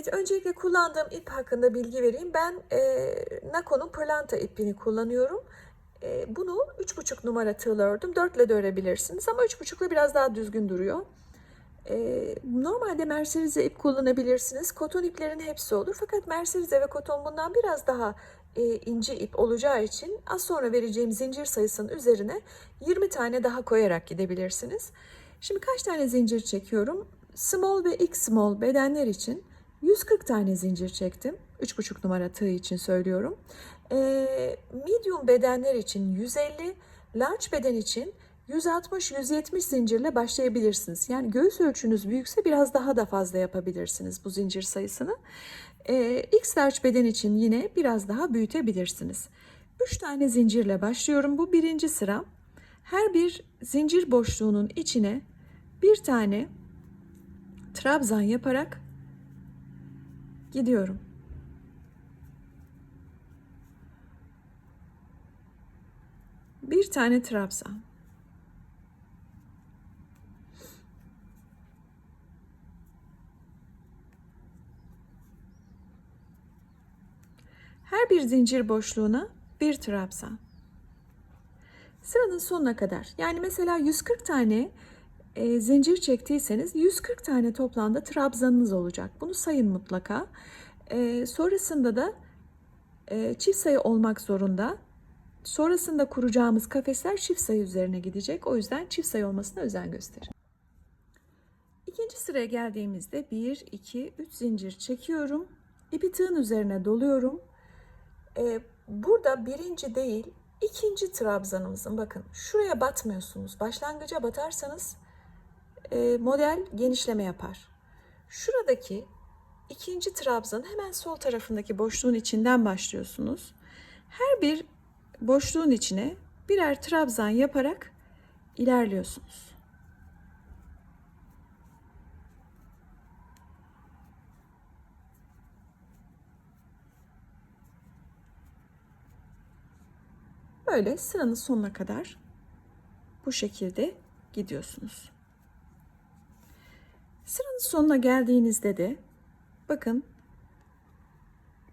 Evet, öncelikle kullandığım ip hakkında bilgi vereyim. Ben e, Nako'nun pırlanta ipini kullanıyorum. E, bunu 3,5 numara tığla ördüm. 4 ile de örebilirsiniz ama 3,5 ile biraz daha düzgün duruyor. E, normalde merserize ip kullanabilirsiniz. Koton iplerin hepsi olur. Fakat merserize ve koton bundan biraz daha e, ince ip olacağı için az sonra vereceğim zincir sayısının üzerine 20 tane daha koyarak gidebilirsiniz. Şimdi kaç tane zincir çekiyorum? Small ve X small bedenler için 140 tane zincir çektim. 3,5 numara tığ için söylüyorum. Ee, medium bedenler için 150, large beden için 160-170 zincirle başlayabilirsiniz. Yani göğüs ölçünüz büyükse biraz daha da fazla yapabilirsiniz bu zincir sayısını. Ee, X large beden için yine biraz daha büyütebilirsiniz. 3 tane zincirle başlıyorum. Bu birinci sıra. Her bir zincir boşluğunun içine bir tane trabzan yaparak gidiyorum. Bir tane trabzan. Her bir zincir boşluğuna bir trabzan. Sıranın sonuna kadar. Yani mesela 140 tane e, zincir çektiyseniz 140 tane toplamda trabzanınız olacak. Bunu sayın mutlaka. E, sonrasında da e, çift sayı olmak zorunda. Sonrasında kuracağımız kafesler çift sayı üzerine gidecek. O yüzden çift sayı olmasına özen gösterin. İkinci sıraya geldiğimizde 1, 2, 3 zincir çekiyorum. İpi tığın üzerine doluyorum. E, burada birinci değil, ikinci trabzanımızın bakın şuraya batmıyorsunuz. Başlangıca batarsanız model genişleme yapar. Şuradaki ikinci trabzanın hemen sol tarafındaki boşluğun içinden başlıyorsunuz. Her bir boşluğun içine birer trabzan yaparak ilerliyorsunuz. Böyle sıranın sonuna kadar bu şekilde gidiyorsunuz. Sıranın sonuna geldiğinizde de bakın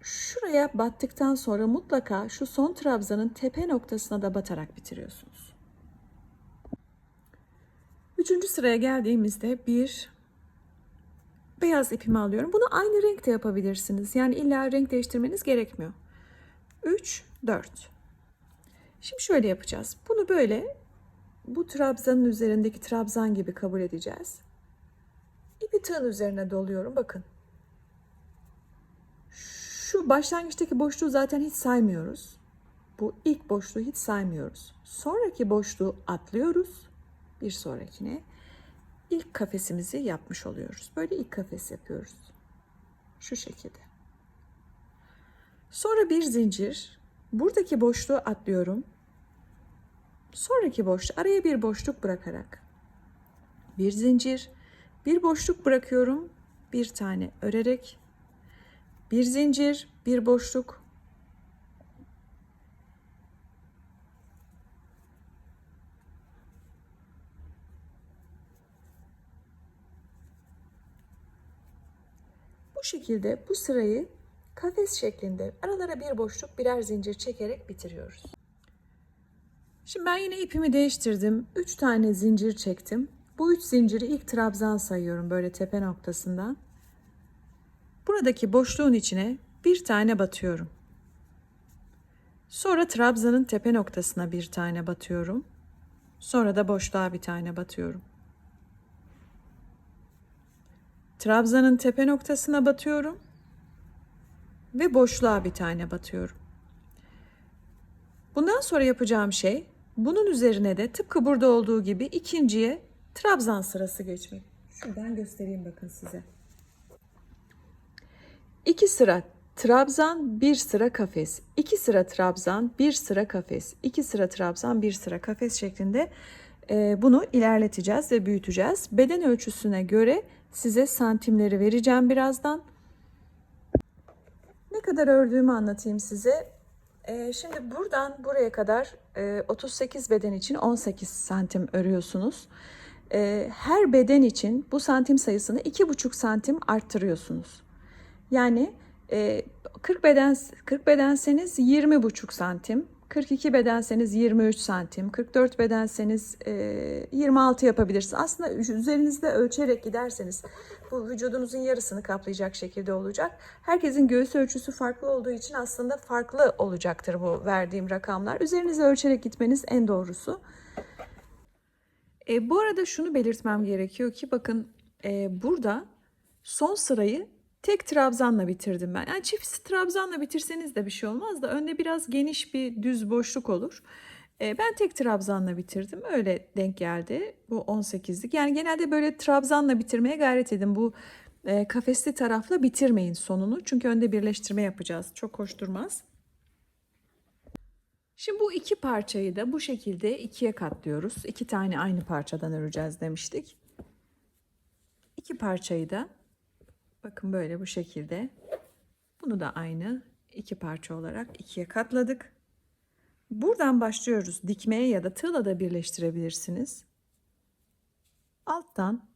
şuraya battıktan sonra mutlaka şu son trabzanın tepe noktasına da batarak bitiriyorsunuz. Üçüncü sıraya geldiğimizde bir beyaz ipimi alıyorum. Bunu aynı renkte yapabilirsiniz. Yani illa renk değiştirmeniz gerekmiyor. 3, 4. Şimdi şöyle yapacağız. Bunu böyle bu trabzanın üzerindeki trabzan gibi kabul edeceğiz. İpi tığın üzerine doluyorum. Bakın. Şu başlangıçtaki boşluğu zaten hiç saymıyoruz. Bu ilk boşluğu hiç saymıyoruz. Sonraki boşluğu atlıyoruz. Bir sonrakine ilk kafesimizi yapmış oluyoruz. Böyle ilk kafes yapıyoruz. Şu şekilde. Sonra bir zincir. Buradaki boşluğu atlıyorum. Sonraki boşluk araya bir boşluk bırakarak bir zincir, bir boşluk bırakıyorum. Bir tane örerek bir zincir, bir boşluk. Bu şekilde bu sırayı kafes şeklinde aralara bir boşluk birer zincir çekerek bitiriyoruz. Şimdi ben yine ipimi değiştirdim. 3 tane zincir çektim. Bu 3 zinciri ilk trabzan sayıyorum böyle tepe noktasından. Buradaki boşluğun içine bir tane batıyorum. Sonra trabzanın tepe noktasına bir tane batıyorum. Sonra da boşluğa bir tane batıyorum. Trabzanın tepe noktasına batıyorum ve boşluğa bir tane batıyorum. Bundan sonra yapacağım şey bunun üzerine de tıpkı burada olduğu gibi ikinciye trabzan sırası geçmek. Şuradan göstereyim bakın size. İki sıra trabzan, bir sıra kafes. İki sıra trabzan, bir sıra kafes. İki sıra trabzan, bir sıra kafes şeklinde e, bunu ilerleteceğiz ve büyüteceğiz. Beden ölçüsüne göre size santimleri vereceğim birazdan. Ne kadar ördüğümü anlatayım size. Ee, şimdi buradan buraya kadar e, 38 beden için 18 santim örüyorsunuz. Ee, her beden için bu santim sayısını 2,5 santim arttırıyorsunuz. Yani e, 40 beden 40 bedenseniz 20 buçuk santim, 42 bedenseniz 23 santim, 44 bedenseniz e, 26 yapabilirsiniz. Aslında üzerinizde ölçerek giderseniz bu vücudunuzun yarısını kaplayacak şekilde olacak. Herkesin göğüs ölçüsü farklı olduğu için aslında farklı olacaktır bu verdiğim rakamlar. Üzerinize ölçerek gitmeniz en doğrusu. E, bu arada şunu belirtmem gerekiyor ki bakın e, burada son sırayı tek trabzanla bitirdim ben. Yani çift trabzanla bitirseniz de bir şey olmaz da önde biraz geniş bir düz boşluk olur. E, ben tek trabzanla bitirdim. Öyle denk geldi bu 18'lik. Yani genelde böyle trabzanla bitirmeye gayret edin. Bu e, kafesli tarafla bitirmeyin sonunu. Çünkü önde birleştirme yapacağız. Çok hoş durmaz. Şimdi bu iki parçayı da bu şekilde ikiye katlıyoruz. İki tane aynı parçadan öreceğiz demiştik. İki parçayı da bakın böyle bu şekilde. Bunu da aynı iki parça olarak ikiye katladık. Buradan başlıyoruz. Dikmeye ya da tığla da birleştirebilirsiniz. Alttan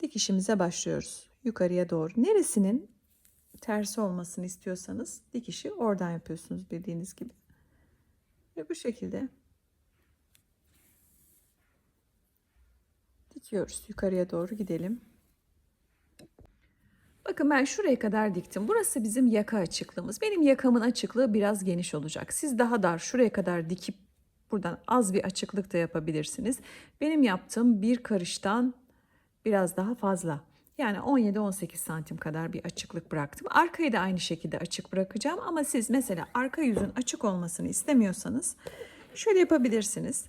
dikişimize başlıyoruz. Yukarıya doğru. Neresinin tersi olmasını istiyorsanız dikişi oradan yapıyorsunuz bildiğiniz gibi. Ve bu şekilde dikiyoruz. Yukarıya doğru gidelim. Bakın ben şuraya kadar diktim. Burası bizim yaka açıklığımız. Benim yakamın açıklığı biraz geniş olacak. Siz daha dar şuraya kadar dikip buradan az bir açıklık da yapabilirsiniz. Benim yaptığım bir karıştan biraz daha fazla. Yani 17-18 santim kadar bir açıklık bıraktım. Arkayı da aynı şekilde açık bırakacağım. Ama siz mesela arka yüzün açık olmasını istemiyorsanız şöyle yapabilirsiniz.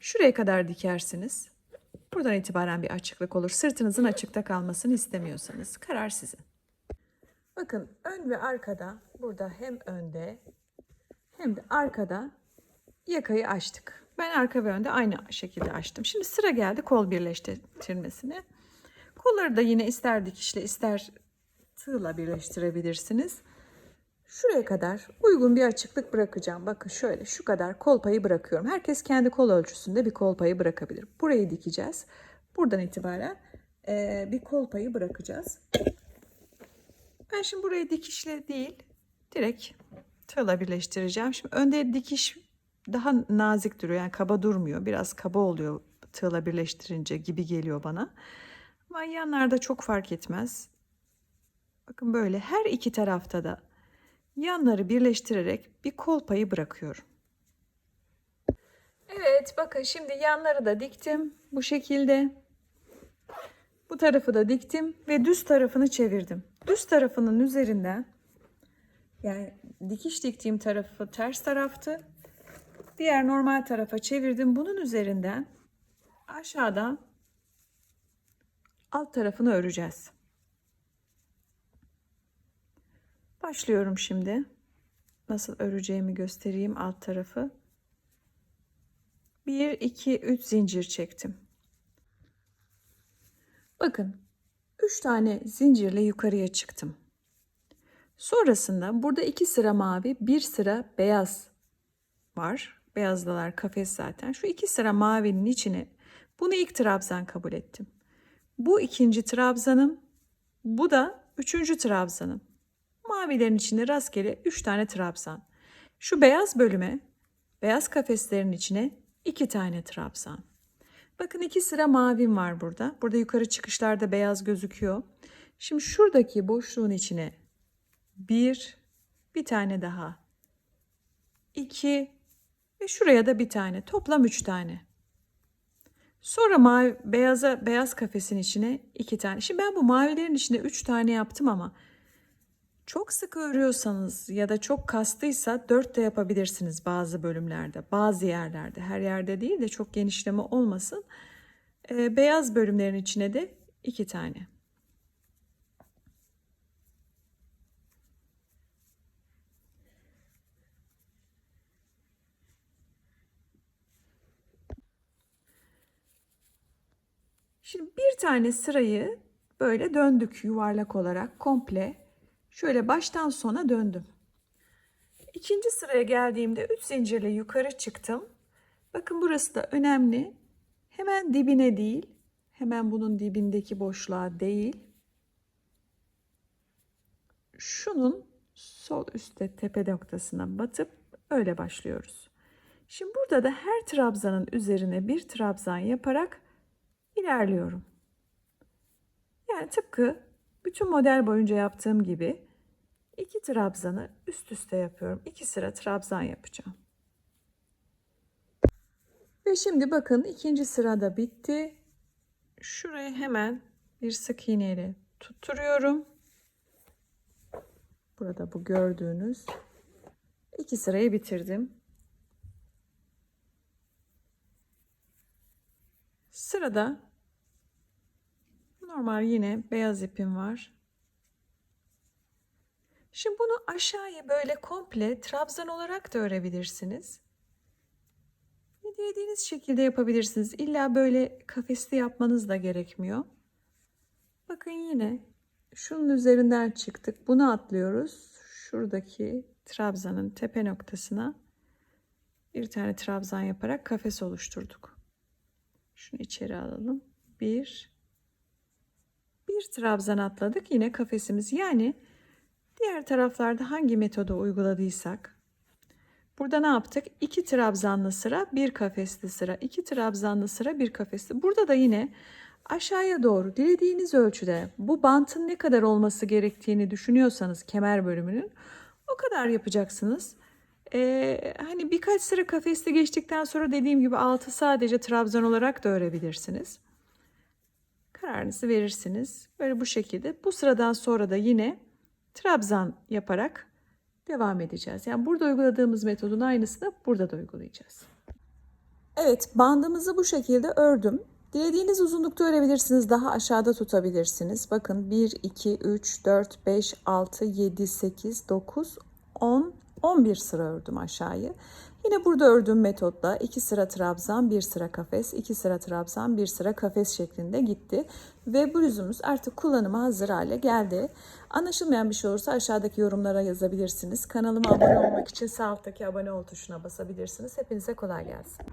Şuraya kadar dikersiniz. Buradan itibaren bir açıklık olur. Sırtınızın açıkta kalmasını istemiyorsanız karar sizin. Bakın ön ve arkada burada hem önde hem de arkada yakayı açtık. Ben arka ve önde aynı şekilde açtım. Şimdi sıra geldi kol birleştirmesine. Kolları da yine ister dikişle ister tığla birleştirebilirsiniz. Şuraya kadar uygun bir açıklık bırakacağım. Bakın şöyle şu kadar kol payı bırakıyorum. Herkes kendi kol ölçüsünde bir kol payı bırakabilir. Burayı dikeceğiz. Buradan itibaren e, bir kol payı bırakacağız. Ben şimdi burayı dikişle değil direkt tığla birleştireceğim. Şimdi önde dikiş daha nazik duruyor. Yani kaba durmuyor. Biraz kaba oluyor tığla birleştirince gibi geliyor bana. Ama çok fark etmez. Bakın böyle her iki tarafta da yanları birleştirerek bir kol payı bırakıyorum. Evet bakın şimdi yanları da diktim bu şekilde. Bu tarafı da diktim ve düz tarafını çevirdim. Düz tarafının üzerinden yani dikiş diktiğim tarafı ters taraftı. Diğer normal tarafa çevirdim. Bunun üzerinden aşağıdan alt tarafını öreceğiz. Başlıyorum şimdi. Nasıl öreceğimi göstereyim alt tarafı. 1 2 3 zincir çektim. Bakın 3 tane zincirle yukarıya çıktım. Sonrasında burada 2 sıra mavi, 1 sıra beyaz var. Beyazdalar kafes zaten. Şu 2 sıra mavinin içine bunu ilk trabzan kabul ettim. Bu ikinci trabzanım. Bu da üçüncü trabzanım. Mavilerin içinde rastgele 3 tane trabzan. Şu beyaz bölüme, beyaz kafeslerin içine 2 tane trabzan. Bakın iki sıra mavim var burada. Burada yukarı çıkışlarda beyaz gözüküyor. Şimdi şuradaki boşluğun içine bir, bir tane daha, iki ve şuraya da bir tane. Toplam üç tane. Sonra mavi, beyaza, beyaz kafesin içine iki tane. Şimdi ben bu mavilerin içinde üç tane yaptım ama çok sık örüyorsanız ya da çok kastıysa dört de yapabilirsiniz bazı bölümlerde, bazı yerlerde. Her yerde değil de çok genişleme olmasın. Ee, beyaz bölümlerin içine de iki tane. Şimdi bir tane sırayı böyle döndük yuvarlak olarak komple. Şöyle baştan sona döndüm. İkinci sıraya geldiğimde 3 zincirle yukarı çıktım. Bakın burası da önemli. Hemen dibine değil, hemen bunun dibindeki boşluğa değil. şunun sol üstte tepe noktasına batıp öyle başlıyoruz. Şimdi burada da her trabzanın üzerine bir trabzan yaparak ilerliyorum. Yani tıpkı bütün model boyunca yaptığım gibi iki trabzanı üst üste yapıyorum. İki sıra trabzan yapacağım. Ve şimdi bakın ikinci sırada bitti. Şuraya hemen bir sık iğneyle tutturuyorum. Burada bu gördüğünüz iki sırayı bitirdim. Sırada normal yine beyaz ipim var. Şimdi bunu aşağıya böyle komple trabzan olarak da örebilirsiniz. Dilediğiniz şekilde yapabilirsiniz. İlla böyle kafesli yapmanız da gerekmiyor. Bakın yine şunun üzerinden çıktık. Bunu atlıyoruz. Şuradaki trabzanın tepe noktasına bir tane trabzan yaparak kafes oluşturduk. Şunu içeri alalım. Bir. Bir trabzan atladık. Yine kafesimiz. Yani diğer taraflarda hangi metodu uyguladıysak Burada ne yaptık? İki trabzanlı sıra, bir kafesli sıra. iki trabzanlı sıra, bir kafesli. Burada da yine aşağıya doğru dilediğiniz ölçüde bu bantın ne kadar olması gerektiğini düşünüyorsanız kemer bölümünün o kadar yapacaksınız. Ee, hani birkaç sıra kafesli geçtikten sonra dediğim gibi altı sadece trabzan olarak da örebilirsiniz. Kararınızı verirsiniz. Böyle bu şekilde. Bu sıradan sonra da yine trabzan yaparak devam edeceğiz. Yani burada uyguladığımız metodun aynısını burada da uygulayacağız. Evet bandımızı bu şekilde ördüm. Dilediğiniz uzunlukta örebilirsiniz. Daha aşağıda tutabilirsiniz. Bakın 1, 2, 3, 4, 5, 6, 7, 8, 9, 10, 11 sıra ördüm aşağıyı. Yine burada ördüğüm metotla 2 sıra trabzan, 1 sıra kafes, 2 sıra trabzan, 1 sıra kafes şeklinde gitti. Ve bluzumuz artık kullanıma hazır hale geldi. Anlaşılmayan bir şey olursa aşağıdaki yorumlara yazabilirsiniz. Kanalıma abone olmak için sağ alttaki abone ol tuşuna basabilirsiniz. Hepinize kolay gelsin.